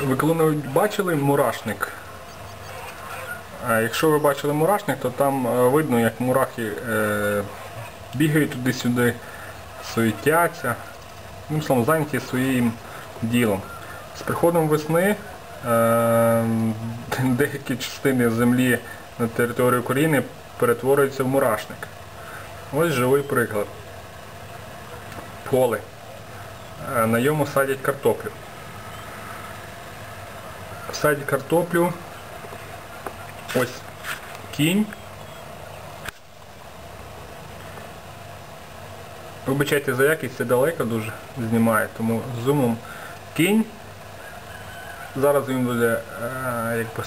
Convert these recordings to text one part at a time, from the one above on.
Ви коли-небудь бачили мурашник? Якщо ви бачили мурашник, то там е, видно, як мурахи е, бігають туди-сюди, суетяться, ну, словом, зайняті своїм ділом. З приходом весни е, деякі частини землі на території України перетворюються в мурашник. Ось живий приклад. Поле. На ньому садять картоплю. Садять картоплю. Ось кінь. Вибачайте за якість, це далеко дуже знімає, тому зумом кінь. Зараз він буде е, якби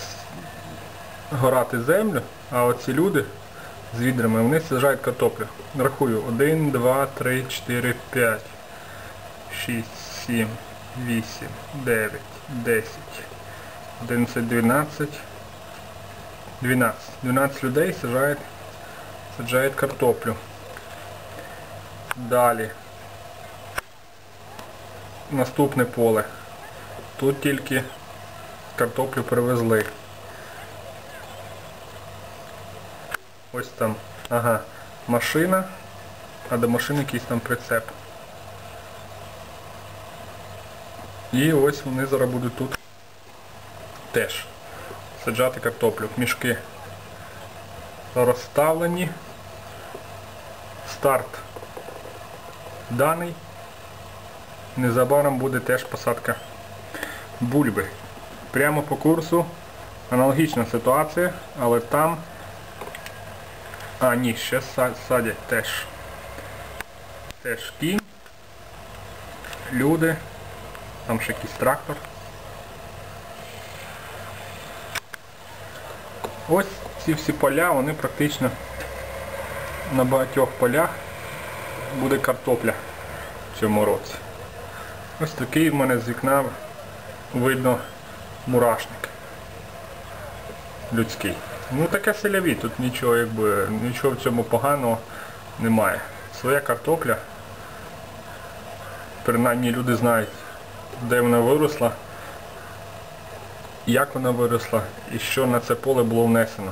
горати землю, а оці люди з відрами, вони саджають картоплю. Рахую. 1, 2, 3, 4, 5, 6, 7, 8, 9, 10, 11, 12, 12. 12 людей саджають, саджають картоплю. Далі. Наступне поле. Тут тільки картоплю привезли. Ось там, ага, машина, а до машини якийсь там прицеп. І ось вони зараз будуть тут теж саджати картоплю. Мішки розставлені. Старт даний. Незабаром буде теж посадка бульби. Прямо по курсу аналогічна ситуація, але там... А, ні, ще садять теж. Теж кінь, люди, там ще якийсь трактор. Ось ці всі поля, вони практично на багатьох полях буде картопля в цьому році. Ось такий в мене з вікна видно мурашник людський. Ну таке селяві, тут нічого якби нічого в цьому поганого немає. Своя картопля. Принаймні люди знають, де вона виросла, як вона виросла і що на це поле було внесено.